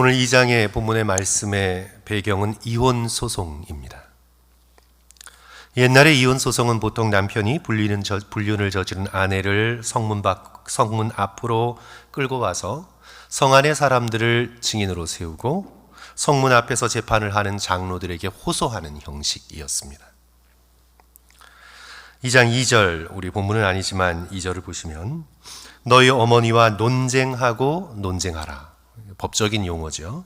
오늘 2장의 본문의 말씀의 배경은 이혼 소송입니다. 옛날에 이혼 소송은 보통 남편이 불리는 저, 불륜을 저지른 아내를 성문 밖 성문 앞으로 끌고 와서 성 안의 사람들을 증인으로 세우고 성문 앞에서 재판을 하는 장로들에게 호소하는 형식이었습니다. 2장 2절 우리 본문은 아니지만 2절을 보시면 너희 어머니와 논쟁하고 논쟁하라. 법적인 용어죠.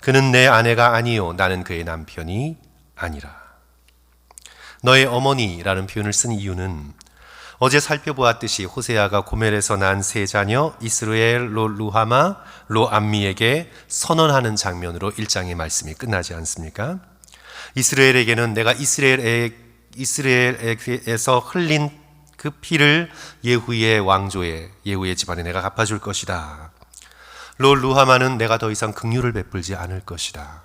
그는 내 아내가 아니요 나는 그의 남편이 아니라. 너의 어머니라는 표현을 쓴 이유는 어제 살펴보았듯이 호세아가 고멜에서 난 세 자녀 이스라엘 로 루하마 로 암미에게 선언하는 장면으로 1장의 말씀이 끝나지 않습니까? 이스라엘에게는 내가 이스라엘에 이스라엘에서 흘린 그 피를 예후의 왕조에 예후의 집안에 내가 갚아줄 것이다. 로 루하마는 내가 더 이상 긍휼을 베풀지 않을 것이다.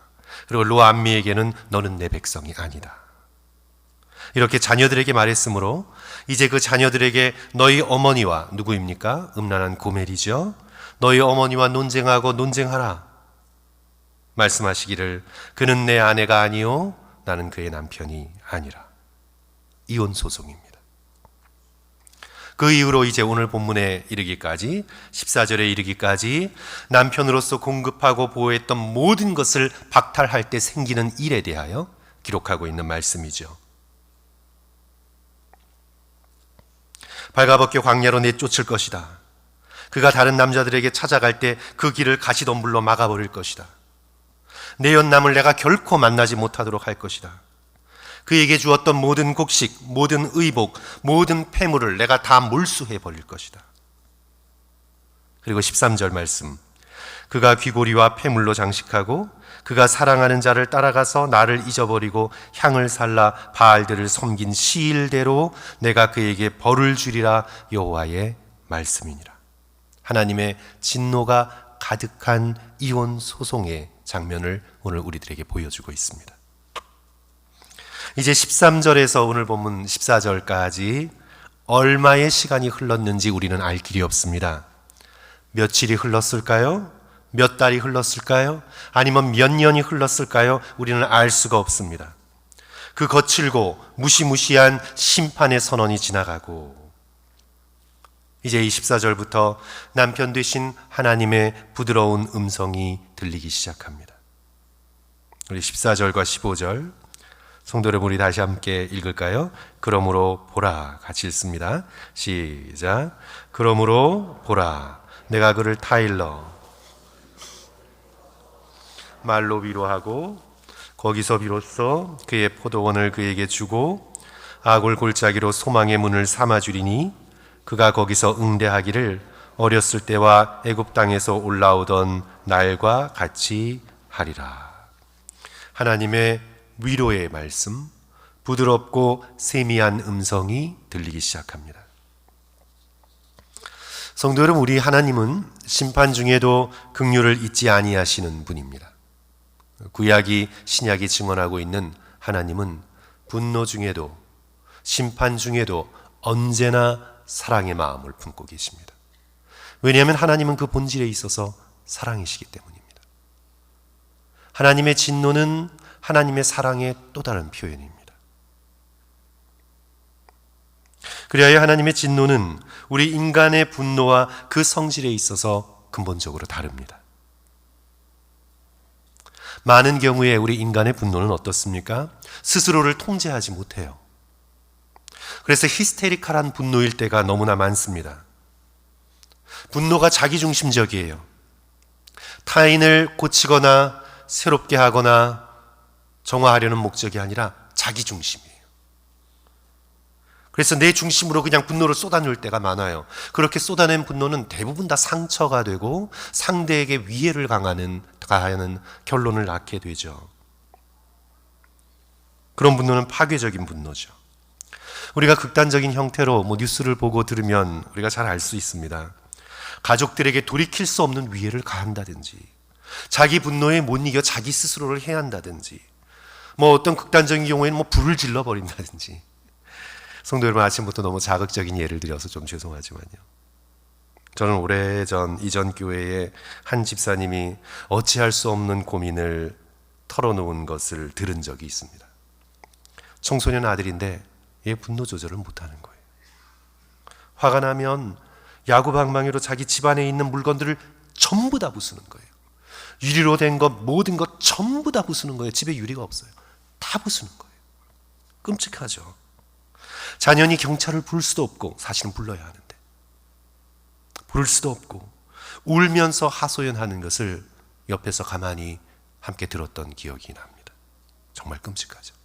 그리고 로 암미에게는 너는 내 백성이 아니다. 이렇게 자녀들에게 말했으므로 이제 그 자녀들에게 너희 어머니와 누구입니까? 음란한 고멜이죠. 너희 어머니와 논쟁하고 논쟁하라. 말씀하시기를 그는 내 아내가 아니요 나는 그의 남편이 아니라. 이혼 소송입니다. 그 이후로 이제 오늘 본문에 이르기까지 14절에 이르기까지 남편으로서 공급하고 보호했던 모든 것을 박탈할 때 생기는 일에 대하여 기록하고 있는 말씀이죠. 발가벗겨 광야로 내쫓을 것이다. 그가 다른 남자들에게 찾아갈 때 그 길을 가시덤불로 막아버릴 것이다. 내 연남을 내가 결코 만나지 못하도록 할 것이다. 그에게 주었던 모든 곡식, 모든 의복, 모든 폐물을 내가 다 몰수해 버릴 것이다. 그리고 13절 말씀. 그가 귀고리와 폐물로 장식하고 그가 사랑하는 자를 따라가서 나를 잊어버리고 향을 살라 바알들을 섬긴 시일대로 내가 그에게 벌을 주리라 여호와의 말씀이니라. 하나님의 진노가 가득한 이혼 소송의 장면을 오늘 우리들에게 보여주고 있습니다. 이제 13절에서 오늘 본문 14절까지 얼마의 시간이 흘렀는지 우리는 알 길이 없습니다. 며칠이 흘렀을까요? 몇 달이 흘렀을까요? 아니면 몇 년이 흘렀을까요? 우리는 알 수가 없습니다. 그 거칠고 무시무시한 심판의 선언이 지나가고 이제 24절부터 남편 되신 하나님의 부드러운 음성이 들리기 시작합니다. 우리 14절과 15절 성도 여러분 우리 다시 함께 읽을까요? 그러므로 보라 같이 읽습니다. 시작. 그러므로 보라 내가 그를 타일러 말로 위로하고 거기서 비로소 그의 포도원을 그에게 주고 아골 골짜기로 소망의 문을 삼아 주리니 그가 거기서 응대하기를 어렸을 때와 애굽 땅에서 올라오던 날과 같이 하리라. 하나님의 위로의 말씀, 부드럽고 세미한 음성이 들리기 시작합니다. 성도 여러분, 우리 하나님은 심판 중에도 긍휼을 잊지 아니하시는 분입니다. 구약이 신약이 증언하고 있는 하나님은 분노 중에도 심판 중에도 언제나 사랑의 마음을 품고 계십니다. 왜냐하면 하나님은 그 본질에 있어서 사랑이시기 때문입니다. 하나님의 진노는 하나님의 사랑의 또 다른 표현입니다. 그리하여 하나님의 진노는 우리 인간의 분노와 그 성질에 있어서 근본적으로 다릅니다. 많은 경우에 우리 인간의 분노는 어떻습니까? 스스로를 통제하지 못해요. 그래서 히스테리칼한 분노일 때가 너무나 많습니다. 분노가 자기중심적이에요. 타인을 고치거나 새롭게 하거나 정화하려는 목적이 아니라 자기 중심이에요. 그래서 내 중심으로 그냥 분노를 쏟아낼 때가 많아요. 그렇게 쏟아낸 분노는 대부분 다 상처가 되고 상대에게 위해를 강하는, 가하는 결론을 낳게 되죠. 그런 분노는 파괴적인 분노죠. 우리가 극단적인 형태로 뭐 뉴스를 보고 들으면 우리가 잘 알 수 있습니다. 가족들에게 돌이킬 수 없는 위해를 가한다든지, 자기 분노에 못 이겨 자기 스스로를 해한다든지, 뭐 어떤 극단적인 경우에는 뭐 불을 질러 버린다든지. 성도 여러분 아침부터 너무 자극적인 예를 들어서 좀 죄송하지만요. 저는 오래전 이전 교회에 한 집사님이 어찌할 수 없는 고민을 털어놓은 것을 들은 적이 있습니다. 청소년 아들인데 얘 분노 조절을 못하는 거예요. 화가 나면 야구 방망이로 자기 집안에 있는 물건들을 전부 다 부수는 거예요. 유리로 된 것 모든 것 전부 다 부수는 거예요. 집에 유리가 없어요. 다 부수는 거예요. 끔찍하죠. 자녀이 경찰을 부를 수도 없고 사실은 불러야 하는데 부를 수도 없고 울면서 하소연하는 것을 옆에서 가만히 함께 들었던 기억이 납니다. 정말 끔찍하죠.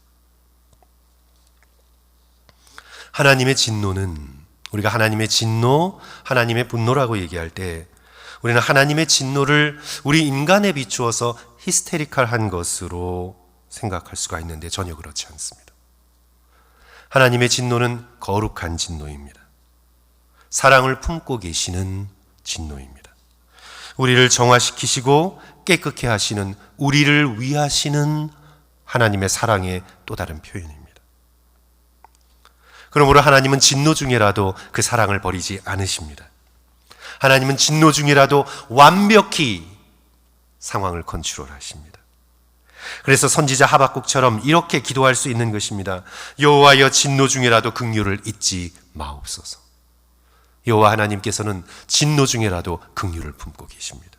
하나님의 진노는 우리가 하나님의 진노, 하나님의 분노라고 얘기할 때 우리는 하나님의 진노를 우리 인간에 비추어서 히스테리칼한 것으로 생각할 수가 있는데 전혀 그렇지 않습니다. 하나님의 진노는 거룩한 진노입니다. 사랑을 품고 계시는 진노입니다. 우리를 정화시키시고 깨끗게 하시는 우리를 위하시는 하나님의 사랑의 또 다른 표현입니다. 그러므로 하나님은 진노 중에라도 그 사랑을 버리지 않으십니다. 하나님은 진노 중이라도 완벽히 상황을 컨트롤 하십니다. 그래서 선지자 하박국처럼 이렇게 기도할 수 있는 것입니다. 여호와여 진노 중에라도 긍휼을 잊지 마옵소서. 여호와 하나님께서는 진노 중에라도 긍휼을 품고 계십니다.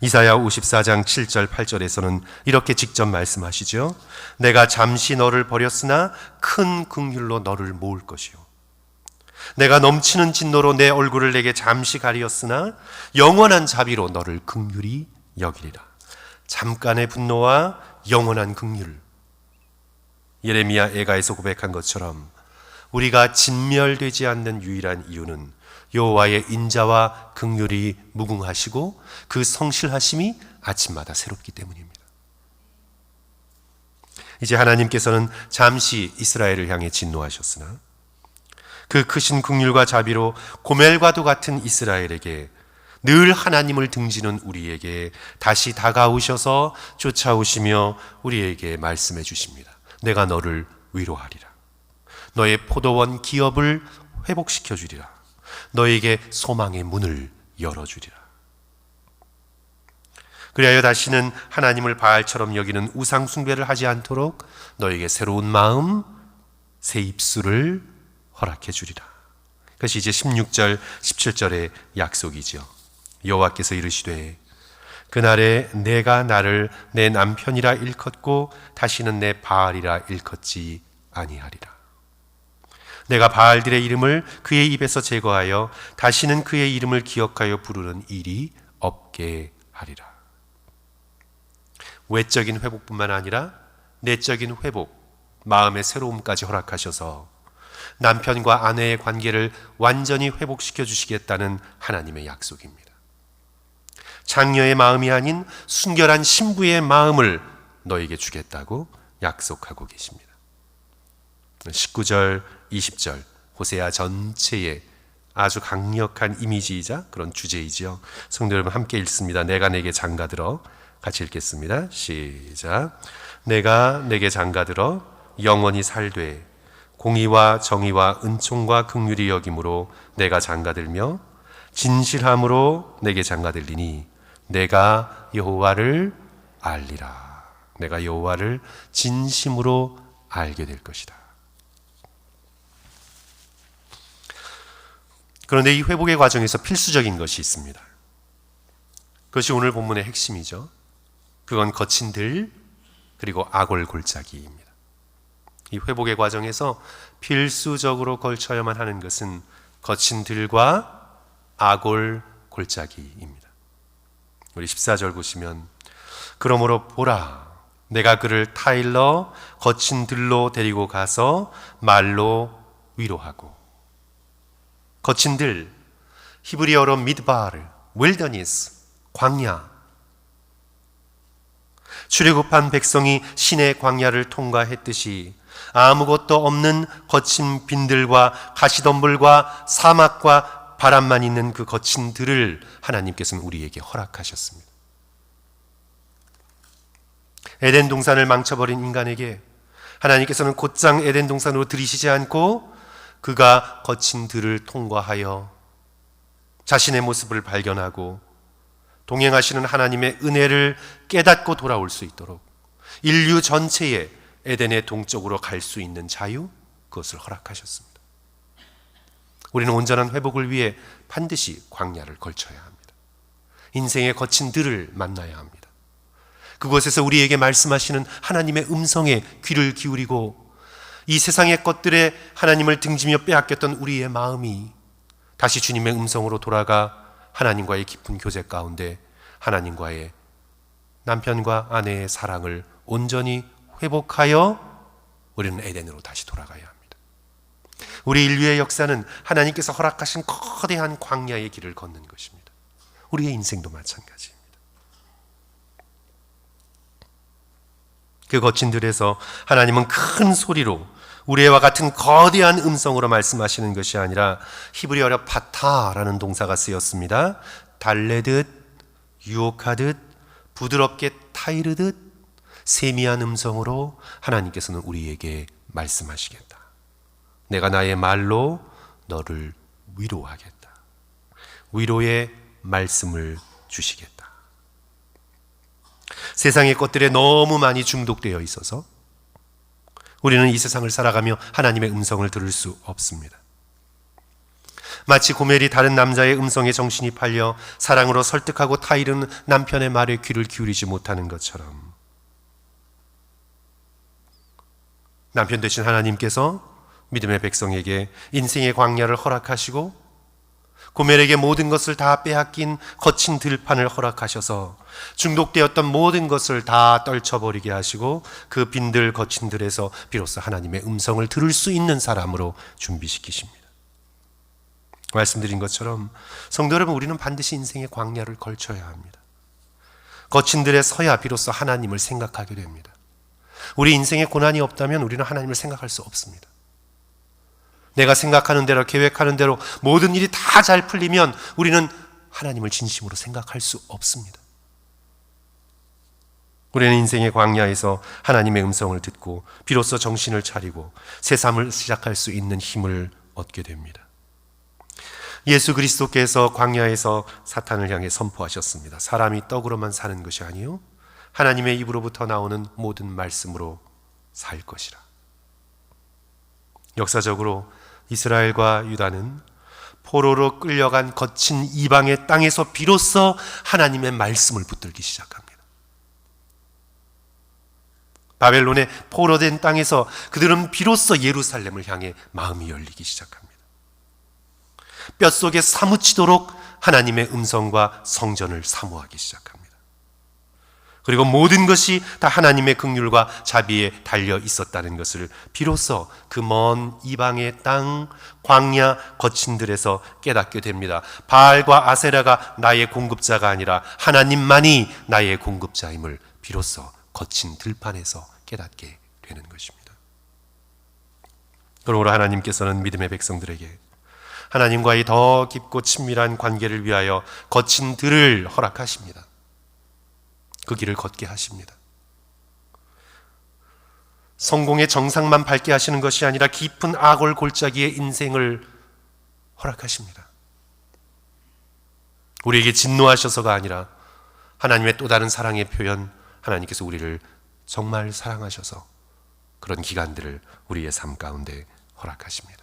이사야 54장 7절 8절에서는 이렇게 직접 말씀하시죠. 내가 잠시 너를 버렸으나 큰 긍휼로 너를 모을 것이요. 내가 넘치는 진노로 내 얼굴을 내게 잠시 가리었으나 영원한 자비로 너를 긍휼히 여기리라. 잠깐의 분노와 영원한 긍휼. 예레미야 애가에서 고백한 것처럼 우리가 진멸되지 않는 유일한 이유는 여호와의 인자와 긍휼이 무궁하시고 그 성실하심이 아침마다 새롭기 때문입니다. 이제 하나님께서는 잠시 이스라엘을 향해 진노하셨으나 그 크신 긍휼과 자비로 고멜과도 같은 이스라엘에게 늘 하나님을 등지는 우리에게 다시 다가오셔서 쫓아오시며 우리에게 말씀해 주십니다. 내가 너를 위로하리라. 너의 포도원 기업을 회복시켜 주리라. 너에게 소망의 문을 열어 주리라. 그리하여 다시는 하나님을 바알처럼 여기는 우상 숭배를 하지 않도록 너에게 새로운 마음, 새 입술을 허락해 주리라. 그것이 이제 16절, 17절의 약속이죠. 여호와께서 이르시되 그날에 내가 나를 내 남편이라 일컫고 다시는 내 바알이라 일컫지 아니하리라. 내가 바알들의 이름을 그의 입에서 제거하여 다시는 그의 이름을 기억하여 부르는 일이 없게 하리라. 외적인 회복뿐만 아니라 내적인 회복, 마음의 새로움까지 허락하셔서 남편과 아내의 관계를 완전히 회복시켜 주시겠다는 하나님의 약속입니다. 장녀의 마음이 아닌 순결한 신부의 마음을 너에게 주겠다고 약속하고 계십니다. 19절, 20절 호세아 전체의 아주 강력한 이미지이자 그런 주제이지요. 성도 여러분 함께 읽습니다. 내가 내게 장가들어 같이 읽겠습니다. 시작. 내가 내게 장가들어 영원히 살되 공의와 정의와 은총과 긍휼이 여김으로 내가 장가들며 진실함으로 내게 장가들리니 내가 여호와를 알리라. 내가 여호와를 진심으로 알게 될 것이다. 그런데 이 회복의 과정에서 필수적인 것이 있습니다. 그것이 오늘 본문의 핵심이죠. 그건 거친 들 그리고 악골 골짜기입니다. 이 회복의 과정에서 필수적으로 걸쳐야만 하는 것은 거친 들과 악골 골짜기입니다. 우리 14절 보시면 그러므로 보라 내가 그를 타일러 거친 들로 데리고 가서 말로 위로하고. 거친 들 히브리어로 미드바르 윌더니스 광야. 출애굽한 백성이 신의 광야를 통과했듯이 아무것도 없는 거친 빈들과 가시덤불과 사막과 바람만 있는 그 거친 들을 하나님께서는 우리에게 허락하셨습니다. 에덴 동산을 망쳐버린 인간에게 하나님께서는 곧장 에덴 동산으로 들이시지 않고 그가 거친 들을 통과하여 자신의 모습을 발견하고 동행하시는 하나님의 은혜를 깨닫고 돌아올 수 있도록 인류 전체에 에덴의 동쪽으로 갈 수 있는 자유 그것을 허락하셨습니다. 우리는 온전한 회복을 위해 반드시 광야를 걸쳐야 합니다. 인생의 거친 들을 만나야 합니다. 그곳에서 우리에게 말씀하시는 하나님의 음성에 귀를 기울이고 이 세상의 것들에 하나님을 등지며 빼앗겼던 우리의 마음이 다시 주님의 음성으로 돌아가 하나님과의 깊은 교제 가운데 하나님과의 남편과 아내의 사랑을 온전히 회복하여 우리는 에덴으로 다시 돌아가야 합니다. 우리 인류의 역사는 하나님께서 허락하신 거대한 광야의 길을 걷는 것입니다. 우리의 인생도 마찬가지입니다. 그 거친 들에서 하나님은 큰 소리로 우리와 같은 거대한 음성으로 말씀하시는 것이 아니라 히브리어로 파타라는 동사가 쓰였습니다. 달래듯 유혹하듯 부드럽게 타이르듯 세미한 음성으로 하나님께서는 우리에게 말씀하시겠다. 내가 나의 말로 너를 위로하겠다. 위로의 말씀을 주시겠다. 세상의 것들에 너무 많이 중독되어 있어서 우리는 이 세상을 살아가며 하나님의 음성을 들을 수 없습니다. 마치 고멜이 다른 남자의 음성에 정신이 팔려 사랑으로 설득하고 타이르는 남편의 말에 귀를 기울이지 못하는 것처럼 남편 되신 하나님께서 믿음의 백성에게 인생의 광야를 허락하시고 고멜에게 모든 것을 다 빼앗긴 거친 들판을 허락하셔서 중독되었던 모든 것을 다 떨쳐버리게 하시고 그 빈들 거친 들에서 비로소 하나님의 음성을 들을 수 있는 사람으로 준비시키십니다. 말씀드린 것처럼 성도 여러분 우리는 반드시 인생의 광야를 걸쳐야 합니다. 거친 들에 서야 비로소 하나님을 생각하게 됩니다. 우리 인생에 고난이 없다면 우리는 하나님을 생각할 수 없습니다. 내가 생각하는 대로 계획하는 대로 모든 일이 다 잘 풀리면 우리는 하나님을 진심으로 생각할 수 없습니다. 우리는 인생의 광야에서 하나님의 음성을 듣고 비로소 정신을 차리고 새 삶을 시작할 수 있는 힘을 얻게 됩니다. 예수 그리스도께서 광야에서 사탄을 향해 선포하셨습니다. 사람이 떡으로만 사는 것이 아니요 하나님의 입으로부터 나오는 모든 말씀으로 살 것이라. 역사적으로 이스라엘과 유다는 포로로 끌려간 거친 이방의 땅에서 비로소 하나님의 말씀을 붙들기 시작합니다. 바벨론의 포로된 땅에서 그들은 비로소 예루살렘을 향해 마음이 열리기 시작합니다. 뼛속에 사무치도록 하나님의 음성과 성전을 사모하기 시작합니다. 그리고 모든 것이 다 하나님의 긍휼과 자비에 달려 있었다는 것을 비로소 그 먼 이방의 땅 광야 거친들에서 깨닫게 됩니다. 바알과 아세라가 나의 공급자가 아니라 하나님만이 나의 공급자임을 비로소 거친 들판에서 깨닫게 되는 것입니다. 그러므로 하나님께서는 믿음의 백성들에게 하나님과의 더 깊고 친밀한 관계를 위하여 거친 들을 허락하십니다. 그 길을 걷게 하십니다. 성공의 정상만 밟게 하시는 것이 아니라 깊은 악월 골짜기의 인생을 허락하십니다. 우리에게 진노하셔서가 아니라 하나님의 또 다른 사랑의 표현, 하나님께서 우리를 정말 사랑하셔서 그런 기간들을 우리의 삶 가운데 허락하십니다.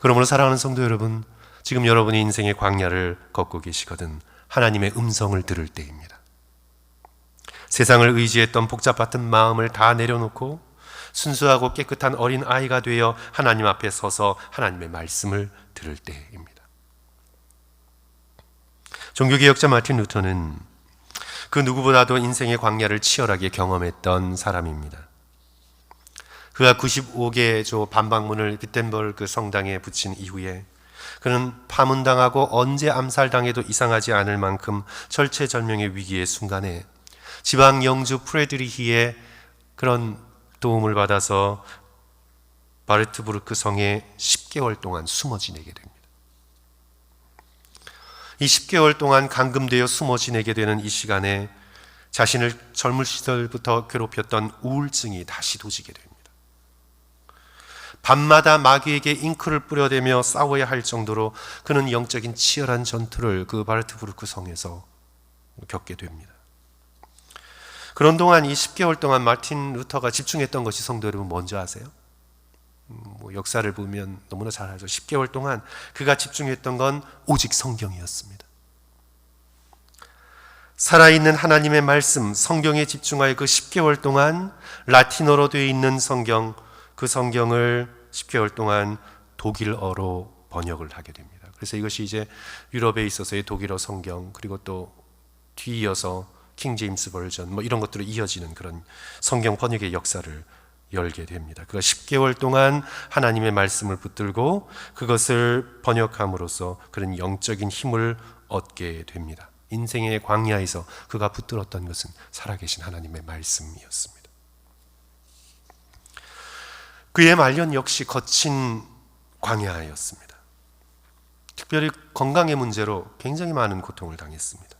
그러므로 사랑하는 성도 여러분, 지금 여러분이 인생의 광야를 걷고 계시거든 하나님의 음성을 들을 때입니다. 세상을 의지했던 복잡했던 마음을 다 내려놓고 순수하고 깨끗한 어린 아이가 되어 하나님 앞에 서서 하나님의 말씀을 들을 때입니다. 종교개혁자 마틴 루터는 그 누구보다도 인생의 광야를 치열하게 경험했던 사람입니다. 그가 95개 조 반박문을 비텐버그 성당에 붙인 이후에 그는 파문당하고 언제 암살당해도 이상하지 않을 만큼 절체절명의 위기의 순간에 지방 영주 프레드리히의 그런 도움을 받아서 바르트부르크 성에 10개월 동안 숨어 지내게 됩니다. 이 10개월 동안 감금되어 숨어 지내게 되는 이 시간에 자신을 젊은 시절부터 괴롭혔던 우울증이 다시 도지게 됩니다. 밤마다 마귀에게 잉크를 뿌려대며 싸워야 할 정도로 그는 영적인 치열한 전투를 그 바르트부르크 성에서 겪게 됩니다. 그런 동안 이 10개월 동안 마틴 루터가 집중했던 것이 성도 여러분 뭔지 아세요? 음, 뭐 역사를 보면 너무나 잘 알죠. 10개월 동안 그가 집중했던 건 오직 성경이었습니다. 살아있는 하나님의 말씀, 성경에 집중하여 그 10개월 동안 라틴어로 되어 있는 성경, 그 성경을 10개월 동안 독일어로 번역을 하게 됩니다. 그래서 이것이 이제 유럽에 있어서의 독일어 성경, 그리고 또 뒤이어서 킹 제임스 버전, 뭐 이런 것들로 이어지는 그런 성경 번역의 역사를 열게 됩니다. 그가 10개월 동안 하나님의 말씀을 붙들고 그것을 번역함으로써 그런 영적인 힘을 얻게 됩니다. 인생의 광야에서 그가 붙들었던 것은 살아계신 하나님의 말씀이었습니다. 그의 말년 역시 거친 광야였습니다. 특별히 건강의 문제로 굉장히 많은 고통을 당했습니다.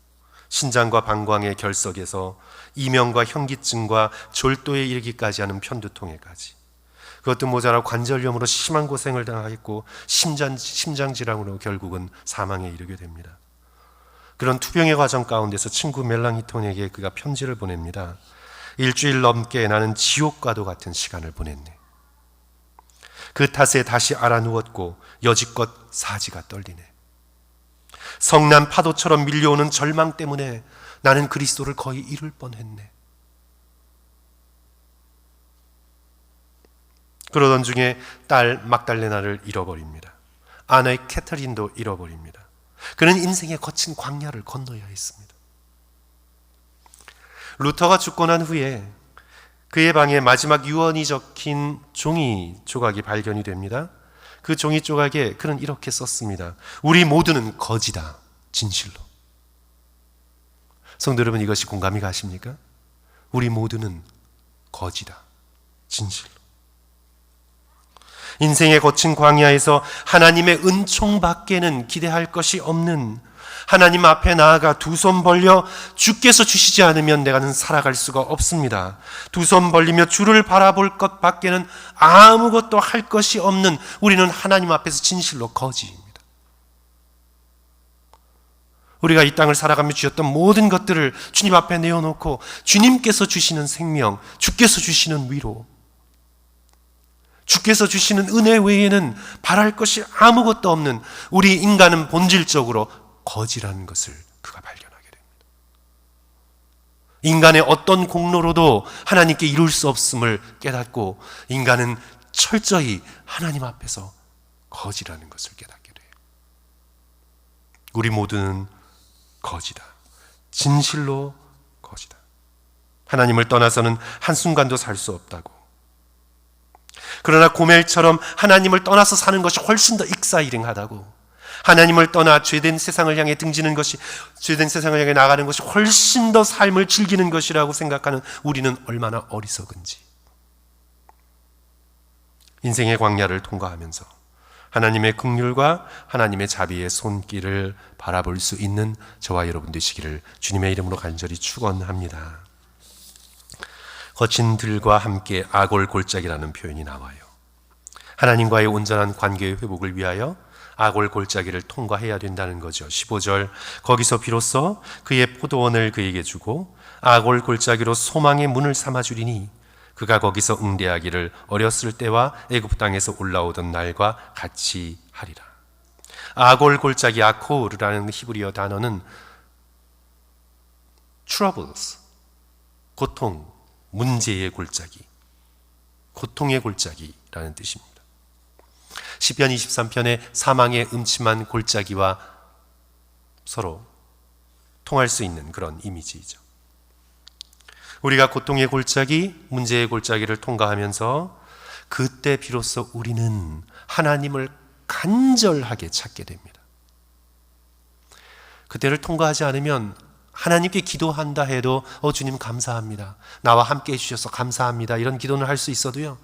신장과 방광의 결석에서 이명과 현기증과 졸도에 이르기까지 하는 편두통에까지 그것도 모자라 관절염으로 심한 고생을 당하겠고 심장, 심장 질환으로 결국은 사망에 이르게 됩니다. 그런 투병의 과정 가운데서 친구 멜랑히톤에게 그가 편지를 보냅니다. 일주일 넘게 나는 지옥과도 같은 시간을 보냈네. 그 탓에 다시 알아 누웠고 여지껏 사지가 떨리네. 성난 파도처럼 밀려오는 절망 때문에 나는 그리스도를 거의 잃을 뻔했네. 그러던 중에 딸 막달레나를 잃어버립니다. 아내 캐터린도 잃어버립니다. 그는 인생의 거친 광야를 건너야 했습니다. 루터가 죽고 난 후에 그의 방에 마지막 유언이 적힌 종이 조각이 발견이 됩니다. 그 종이 조각에 그는 이렇게 썼습니다. 우리 모두는 거지다. 진실로. 성도 여러분 이것이 공감이 가십니까? 우리 모두는 거지다. 진실로. 인생의 거친 광야에서 하나님의 은총 밖에는 기대할 것이 없는 하나님 앞에 나아가 두 손 벌려 주께서 주시지 않으면 내가는 살아갈 수가 없습니다. 두 손 벌리며 주를 바라볼 것 밖에는 아무것도 할 것이 없는 우리는 하나님 앞에서 진실로 거지입니다. 우리가 이 땅을 살아가며 주셨던 모든 것들을 주님 앞에 내어놓고 주님께서 주시는 생명, 주께서 주시는 위로, 주께서 주시는 은혜 외에는 바랄 것이 아무것도 없는 우리 인간은 본질적으로 거지라는 것을 그가 발견하게 됩니다. 인간의 어떤 공로로도 하나님께 이룰 수 없음을 깨닫고 인간은 철저히 하나님 앞에서 거지라는 것을 깨닫게 돼요. 우리 모두는 거지다. 진실로 거지다. 하나님을 떠나서는 한순간도 살 수 없다고. 그러나 고멜처럼 하나님을 떠나서 사는 것이 훨씬 더 익사이링하다고. 하나님을 떠나 죄된 세상을 향해 등지는 것이 죄된 세상을 향해 나가는 것이 훨씬 더 삶을 즐기는 것이라고 생각하는 우리는 얼마나 어리석은지. 인생의 광야를 통과하면서 하나님의 긍휼과 하나님의 자비의 손길을 바라볼 수 있는 저와 여러분 되시기를 주님의 이름으로 간절히 축원합니다. 거친 들과 함께 아골 골짜기라는 표현이 나와요. 하나님과의 온전한 관계의 회복을 위하여 아골 골짜기를 통과해야 된다는 거죠. 15절 거기서 비로소 그의 포도원을 그에게 주고 아골 골짜기로 소망의 문을 삼아 주리니 그가 거기서 응대하기를 어렸을 때와 애굽 땅에서 올라오던 날과 같이 하리라. 아골 골짜기 아코르라는 히브리어 단어는 troubles 고통 문제의 골짜기 고통의 골짜기라는 뜻입니다. 시편 23편의 사망의 음침한 골짜기와 서로 통할 수 있는 그런 이미지이죠. 우리가 고통의 골짜기, 문제의 골짜기를 통과하면서 그때 비로소 우리는 하나님을 간절하게 찾게 됩니다. 그때를 통과하지 않으면 하나님께 기도한다 해도 어 주님 감사합니다. 나와 함께 해 주셔서 감사합니다. 이런 기도는 할 수 있어도요.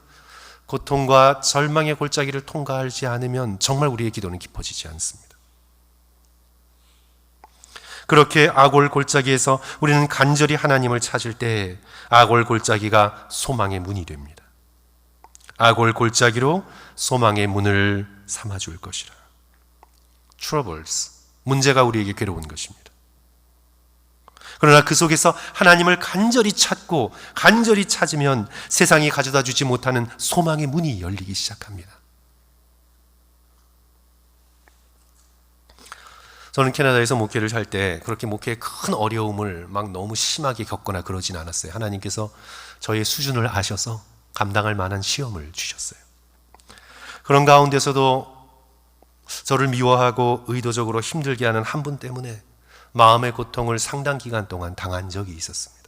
고통과 절망의 골짜기를 통과하지 않으면 정말 우리의 기도는 깊어지지 않습니다. 그렇게 아골 골짜기에서 우리는 간절히 하나님을 찾을 때 아골 골짜기가 소망의 문이 됩니다. 악올 골짜기로 소망의 문을 삼아 줄 것이라. troubles 문제가 우리에게 괴로운 것입니다. 그러나 그 속에서 하나님을 간절히 찾고 간절히 찾으면 세상이 가져다 주지 못하는 소망의 문이 열리기 시작합니다. 저는 캐나다에서 목회를 할 때 그렇게 목회에 큰 어려움을 막 너무 심하게 겪거나 그러진 않았어요. 하나님께서 저의 수준을 아셔서 감당할 만한 시험을 주셨어요. 그런 가운데서도 저를 미워하고 의도적으로 힘들게 하는 한 분 때문에 마음의 고통을 상당 기간 동안 당한 적이 있었습니다.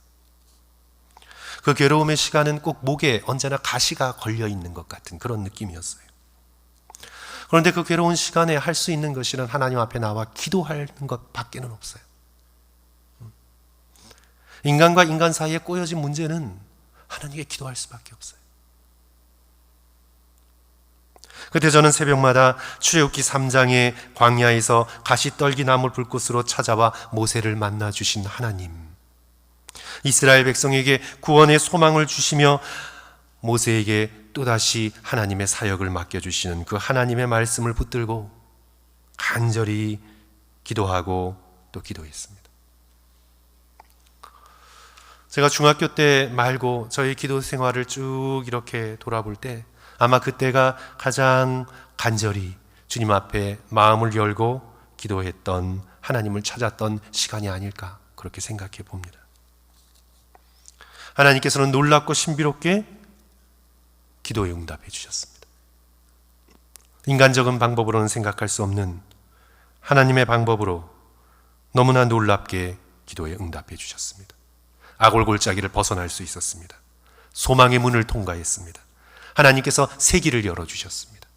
그 괴로움의 시간은 꼭 목에 언제나 가시가 걸려 있는 것 같은 그런 느낌이었어요. 그런데 그 괴로운 시간에 할 수 있는 것이란 하나님 앞에 나와 기도하는 것 밖에는 없어요. 인간과 인간 사이에 꼬여진 문제는 하나님께 기도할 수밖에 없어요. 그때 저는 새벽마다 출애굽기 3장의 광야에서 가시떨기 나물 불꽃으로 찾아와 모세를 만나 주신 하나님. 이스라엘 백성에게 구원의 소망을 주시며 모세에게 또다시 하나님의 사역을 맡겨 주시는 그 하나님의 말씀을 붙들고 간절히 기도하고 또 기도했습니다. 제가 중학교 때 말고 저희 기도 생활을 쭉 이렇게 돌아볼 때 아마 그때가 가장 간절히 주님 앞에 마음을 열고 기도했던 하나님을 찾았던 시간이 아닐까 그렇게 생각해 봅니다. 하나님께서는 놀랍고 신비롭게 기도에 응답해 주셨습니다. 인간적인 방법으로는 생각할 수 없는 하나님의 방법으로 너무나 놀랍게 기도에 응답해 주셨습니다. 아골골짜기를 벗어날 수 있었습니다. 소망의 문을 통과했습니다. 하나님께서 새 길을 열어주셨습니다.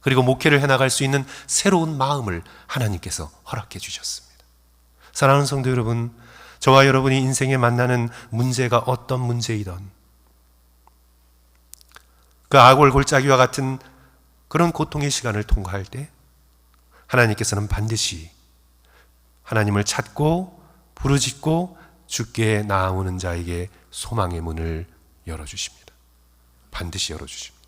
그리고 목회를 해나갈 수 있는 새로운 마음을 하나님께서 허락해 주셨습니다. 사랑하는 성도 여러분, 저와 여러분이 인생에 만나는 문제가 어떤 문제이던 그 악월 골짜기와 같은 그런 고통의 시간을 통과할 때 하나님께서는 반드시 하나님을 찾고 부르짖고 주께 나아오는 자에게 소망의 문을 열어주십니다. 반드시 열어주십니다.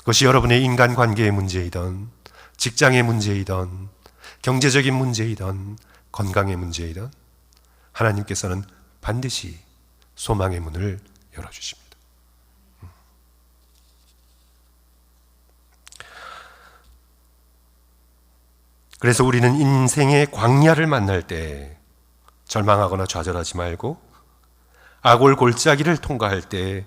그것이 여러분의 인간관계의 문제이던 직장의 문제이던 경제적인 문제이던 건강의 문제이던 하나님께서는 반드시 소망의 문을 열어주십니다. 그래서 우리는 인생의 광야를 만날 때 절망하거나 좌절하지 말고 악올 골짜기를 통과할 때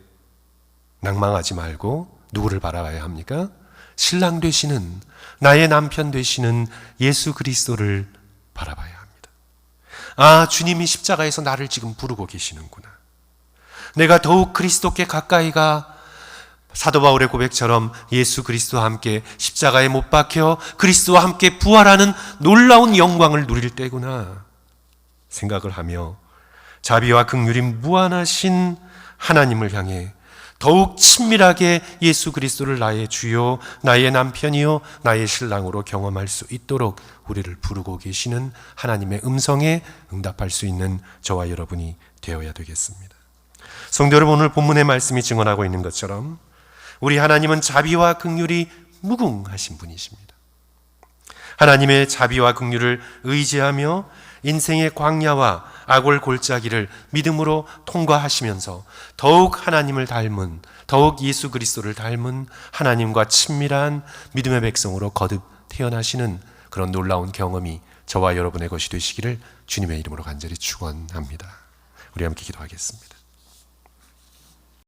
낭망하지 말고 누구를 바라봐야 합니까? 신랑 되시는 나의 남편 되시는 예수 그리스도를 바라봐야 합니다. 아, 주님이 십자가에서 나를 지금 부르고 계시는구나. 내가 더욱 그리스도께 가까이 가 사도 바울의 고백처럼 예수 그리스도와 함께 십자가에 못 박혀 그리스도와 함께 부활하는 놀라운 영광을 누릴 때구나 생각을 하며 자비와 극률이 무한하신 하나님을 향해 더욱 친밀하게 예수 그리스도를 나의 주요, 나의 남편이요, 나의 신랑으로 경험할 수 있도록 우리를 부르고 계시는 하나님의 음성에 응답할 수 있는 저와 여러분이 되어야 되겠습니다. 성도 여러분, 오늘 본문의 말씀이 증언하고 있는 것처럼 우리 하나님은 자비와 극률이 무궁하신 분이십니다. 하나님의 자비와 극률을 의지하며 인생의 광야와 악월 골짜기를 믿음으로 통과하시면서 더욱 하나님을 닮은 더욱 예수 그리스도를 닮은 하나님과 친밀한 믿음의 백성으로 거듭 태어나시는 그런 놀라운 경험이 저와 여러분의 것이 되시기를 주님의 이름으로 간절히 축원합니다. 우리 함께 기도하겠습니다.